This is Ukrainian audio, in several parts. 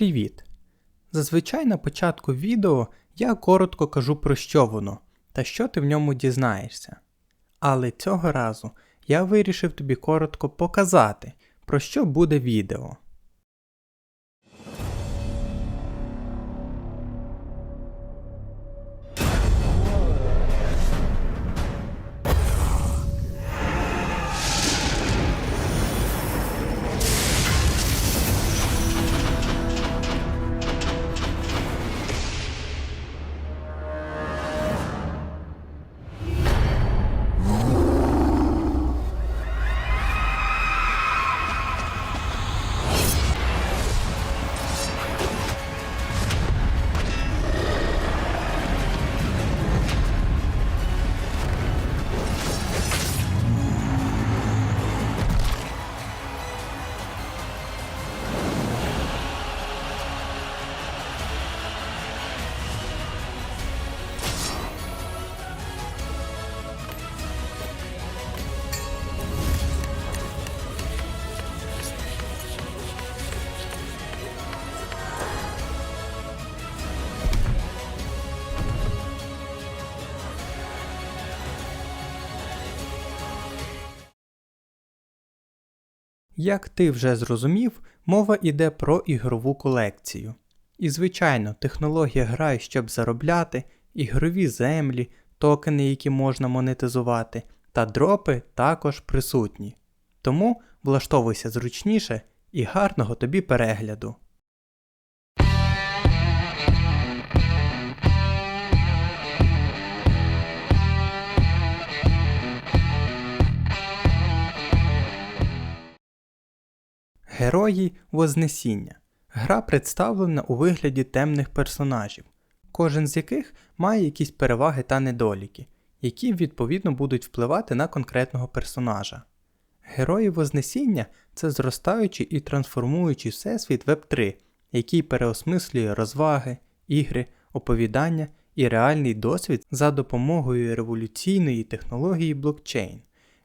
Привіт! Зазвичай на початку відео я коротко кажу про що воно та що ти в ньому дізнаєшся. Але цього разу я вирішив тобі коротко показати, про що буде відео. Як ти вже зрозумів, мова йде про ігрову колекцію. І звичайно, технологія грай, щоб заробляти, ігрові землі, токени, які можна монетизувати, та дропи також присутні. Тому влаштовуйся зручніше і гарного тобі перегляду. Герої Вознесіння. Гра представлена у вигляді темних персонажів, кожен з яких має якісь переваги та недоліки, які відповідно будуть впливати на конкретного персонажа. Герої Вознесіння це зростаючий і трансформуючий всесвіт Web 3, який переосмислює розваги, ігри, оповідання і реальний досвід за допомогою революційної технології блокчейн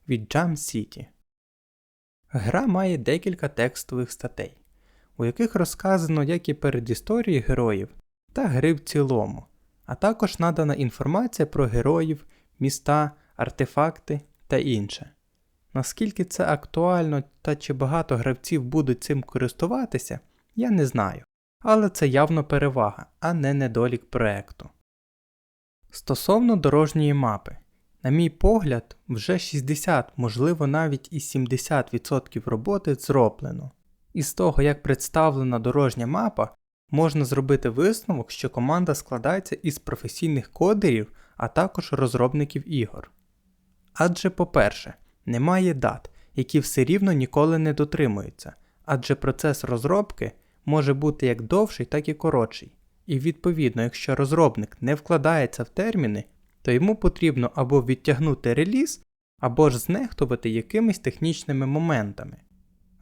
від Jam City. Гра має декілька текстових статей, у яких розказано як і передісторії героїв та гри в цілому, а також надана інформація про героїв, міста, артефакти та інше. Наскільки це актуально та чи багато гравців будуть цим користуватися, я не знаю, але це явно перевага, а не недолік проекту. Стосовно дорожньої мапи, на мій погляд, вже 60, можливо навіть і 70% роботи зроблено. Із того, як представлена дорожня мапа, можна зробити висновок, що команда складається із професійних кодерів, а також розробників ігор. Адже, по-перше, немає дат, які все рівно ніколи не дотримуються, адже процес розробки може бути як довший, так і коротший. І відповідно, якщо розробник не вкладається в терміни, то йому потрібно або відтягнути реліз, або ж знехтувати якимись технічними моментами.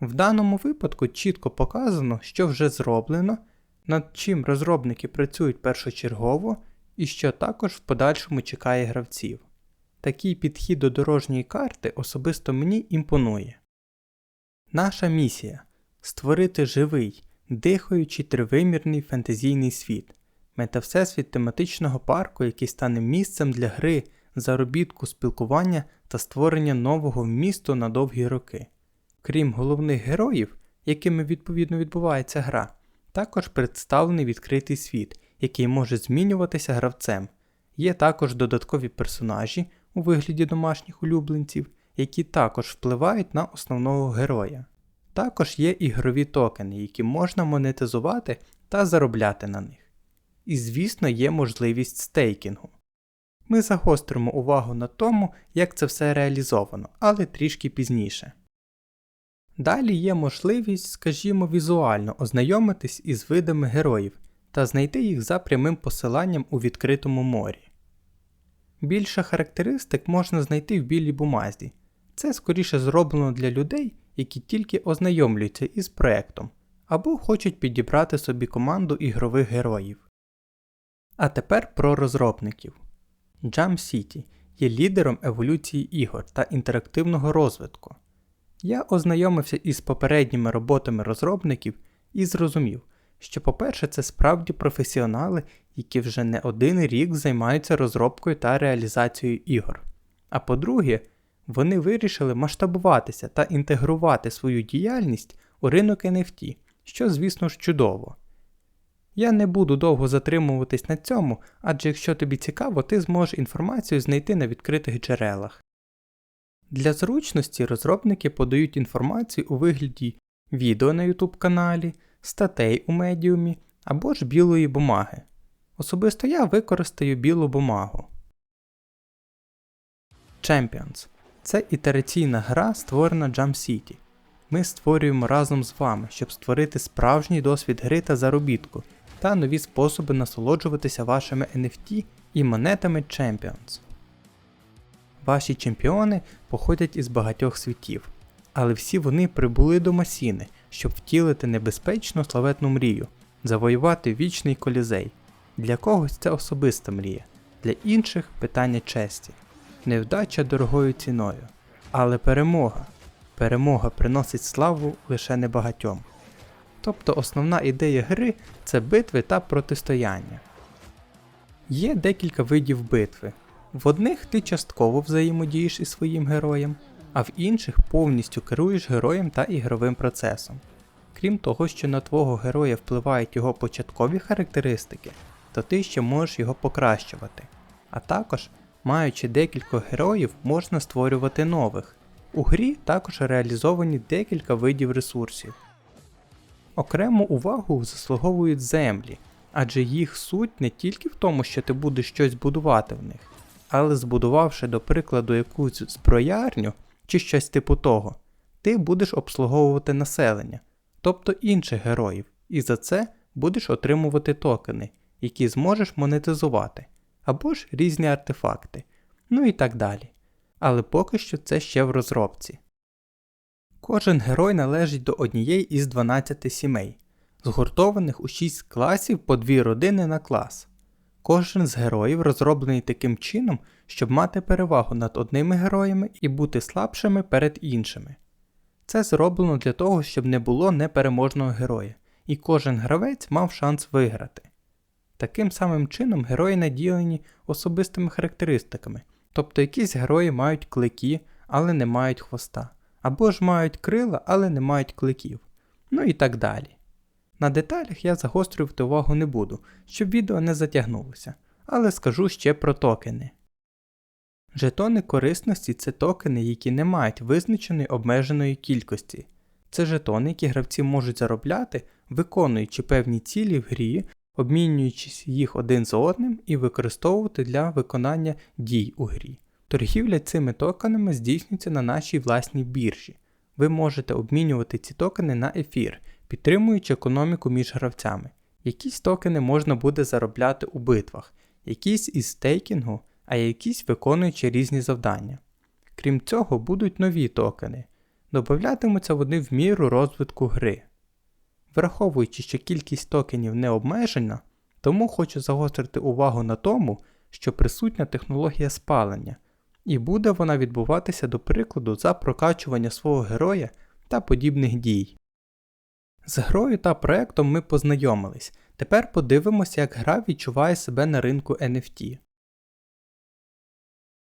В даному випадку чітко показано, що вже зроблено, над чим розробники працюють першочергово і що також в подальшому чекає гравців. Такий підхід до дорожньої карти особисто мені імпонує. Наша місія створити живий, дихаючий тривимірний фентезійний світ, метавсесвіт тематичного парку, який стане місцем для гри, заробітку, спілкування та створення нового вмісту на довгі роки. Крім головних героїв, якими відповідно відбувається гра, також представлений відкритий світ, який може змінюватися гравцем. Є також додаткові персонажі у вигляді домашніх улюбленців, які також впливають на основного героя. Також є ігрові токени, які можна монетизувати та заробляти на них. І, звісно, є можливість стейкінгу. Ми загостримо увагу на тому, як це все реалізовано, але трішки пізніше. Далі є можливість, скажімо, візуально ознайомитись із видами героїв та знайти їх за прямим посиланням у відкритому морі. Більше характеристик можна знайти в білій бумазі. Це скоріше зроблено для людей, які тільки ознайомлюються із проектом або хочуть підібрати собі команду ігрових героїв. А тепер про розробників. Jam City є лідером еволюції ігор та інтерактивного розвитку. Я ознайомився із попередніми роботами розробників і зрозумів, що, по-перше, це справді професіонали, які вже не один рік займаються розробкою та реалізацією ігор. А по-друге, вони вирішили масштабуватися та інтегрувати свою діяльність у ринок NFT, що, звісно ж, чудово. Я не буду довго затримуватись на цьому, адже якщо тобі цікаво, ти зможеш інформацію знайти на відкритих джерелах. Для зручності розробники подають інформацію у вигляді відео на YouTube каналі, статей у медіумі або ж білої бумаги. Особисто я використаю білу бумагу. Champions це ітераційна гра, створена Jump City. Ми створюємо разом з вами, щоб створити справжній досвід гри та заробітку та нові способи насолоджуватися вашими NFT і монетами Champions. Ваші чемпіони походять із багатьох світів, але всі вони прибули до Масіни, щоб втілити небезпечну славетну мрію, завоювати вічний колізей. Для когось це особиста мрія, для інших питання честі, невдача дорогою ціною. Але перемога. Перемога приносить славу лише небагатьом. Тобто основна ідея гри це битви та протистояння. Є декілька видів битви. В одних ти частково взаємодієш із своїм героєм, а в інших повністю керуєш героєм та ігровим процесом. Крім того, що на твого героя впливають його початкові характеристики, то ти ще можеш його покращувати. А також, маючи декілька героїв, можна створювати нових. У грі також реалізовані декілька видів ресурсів. Окрему увагу заслуговують землі, адже їх суть не тільки в тому, що ти будеш щось будувати в них, але збудувавши, до прикладу, якусь зброярню чи щось типу того, ти будеш обслуговувати населення, тобто інших героїв, і за це будеш отримувати токени, які зможеш монетизувати, або ж різні артефакти, ну і так далі. Але поки що це ще в розробці. Кожен герой належить до однієї із 12 сімей, згуртованих у 6 класів по 2 родини на клас. Кожен з героїв розроблений таким чином, щоб мати перевагу над одними героями і бути слабшими перед іншими. Це зроблено для того, щоб не було непереможного героя, і кожен гравець мав шанс виграти. Таким самим чином герої наділені особистими характеристиками, тобто якісь герої мають клики, але не мають хвоста або ж мають крила, але не мають кликів. Ну і так далі. На деталях я загострювати увагу не буду, щоб відео не затягнулося, але скажу ще про токени. Жетони корисності це токени, які не мають визначеної обмеженої кількості. Це жетони, які гравці можуть заробляти, виконуючи певні цілі в грі, обмінюючись їх один з одним і використовувати для виконання дій у грі. Торгівля цими токенами здійснюється на нашій власній біржі. Ви можете обмінювати ці токени на ефір, підтримуючи економіку між гравцями. Якісь токени можна буде заробляти у битвах, якісь із стейкінгу, а якісь виконуючи різні завдання. Крім цього, будуть нові токени. Добавлятимуться вони в міру розвитку гри. Враховуючи, що кількість токенів не обмежена, тому хочу загострити увагу на тому, що присутня технологія спалення, і буде вона відбуватися до прикладу за прокачування свого героя та подібних дій. З грою та проектом ми познайомились. Тепер подивимося, як гра відчуває себе на ринку NFT.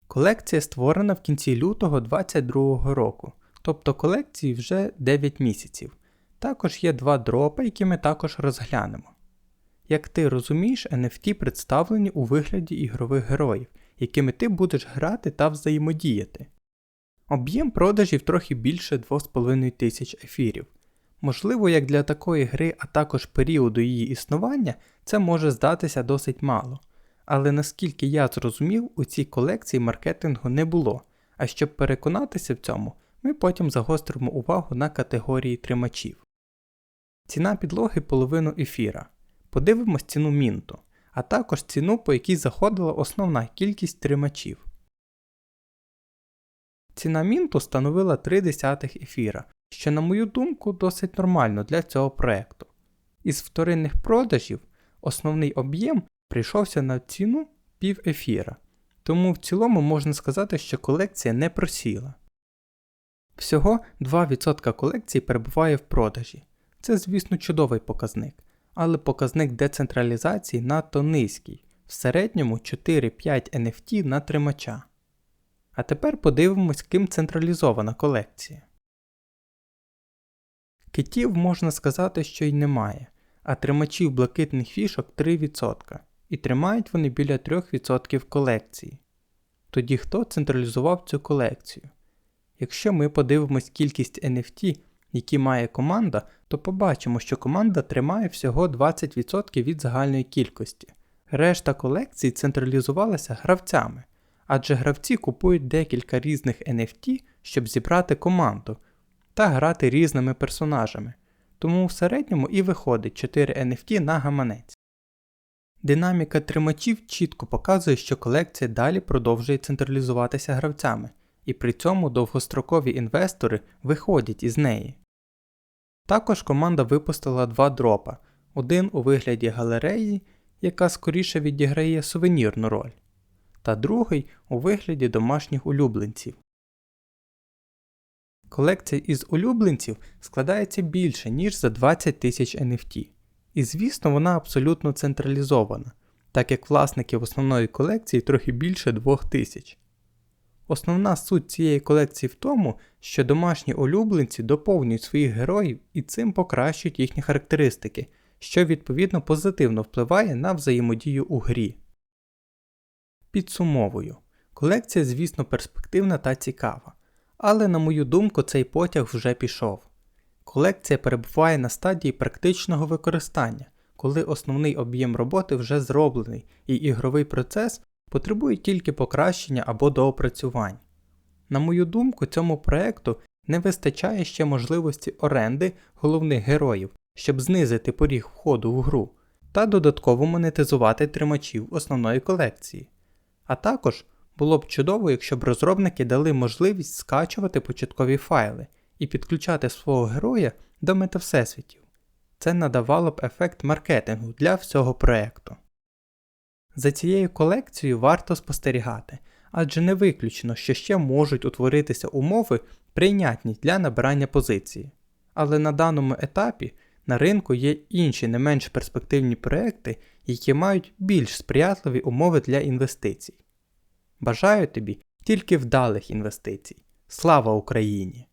Колекція створена в кінці лютого 2022 року, тобто колекції вже 9 місяців. Також є два дропи, які ми також розглянемо. Як ти розумієш, NFT представлені у вигляді ігрових героїв, якими ти будеш грати та взаємодіяти. Об'єм продажів трохи більше 2,5 тисяч ефірів. Можливо, як для такої гри, а також періоду її існування, це може здатися досить мало. Але наскільки я зрозумів, у цій колекції маркетингу не було, а щоб переконатися в цьому, ми потім загостримо увагу на категорії тримачів. Ціна підлоги половину ефіра. Подивимось ціну мінту а також ціну, по якій заходила основна кількість тримачів. Ціна мінту становила 3 десятих ефіра, що, на мою думку, досить нормально для цього проєкту. Із вторинних продажів основний об'єм прийшовся на ціну пів ефіра, тому в цілому можна сказати, що колекція не просіла. Всього 2% колекції перебуває в продажі. Це, звісно, чудовий показник але показник децентралізації надто низький, в середньому 4-5 NFT на тримача. А тепер подивимось, ким централізована колекція. Китів можна сказати, що й немає, а тримачів блакитних фішок 3%, і тримають вони біля 3% колекції. Тоді хто централізував цю колекцію? Якщо ми подивимось кількість NFT, які має команда, то побачимо, що команда тримає всього 20% від загальної кількості. Решта колекцій централізувалася гравцями, адже гравці купують декілька різних NFT, щоб зібрати команду та грати різними персонажами, тому в середньому і виходить 4 NFT на гаманець. Динаміка тримачів чітко показує, що колекція далі продовжує централізуватися гравцями, і при цьому довгострокові інвестори виходять із неї. Також команда випустила два дропа: один у вигляді галереї, яка скоріше відіграє сувенірну роль, та другий у вигляді домашніх улюбленців. Колекція із улюбленців складається більше, ніж за 20 тисяч NFT. І звісно, вона абсолютно централізована, так як власників основної колекції трохи більше 2000. Основна суть цієї колекції в тому, що домашні улюбленці доповнюють своїх героїв і цим покращують їхні характеристики, що відповідно позитивно впливає на взаємодію у грі. Підсумовую, колекція, звісно, перспективна та цікава, але, на мою думку, цей потяг вже пішов. Колекція перебуває на стадії практичного використання, коли основний об'єм роботи вже зроблений і ігровий процес потребує тільки покращення або доопрацювань. На мою думку, цьому проекту не вистачає ще можливості оренди головних героїв, щоб знизити поріг входу в гру, та додатково монетизувати тримачів основної колекції. А також було б чудово, якщо б розробники дали можливість скачувати початкові файли і підключати свого героя до метавсесвітів. Це надавало б ефект маркетингу для всього проекту. За цією колекцією варто спостерігати, адже не виключено, що ще можуть утворитися умови, прийнятні для набирання позиції. Але на даному етапі на ринку є інші не менш перспективні проекти, які мають більш сприятливі умови для інвестицій. Бажаю тобі тільки вдалих інвестицій. Слава Україні!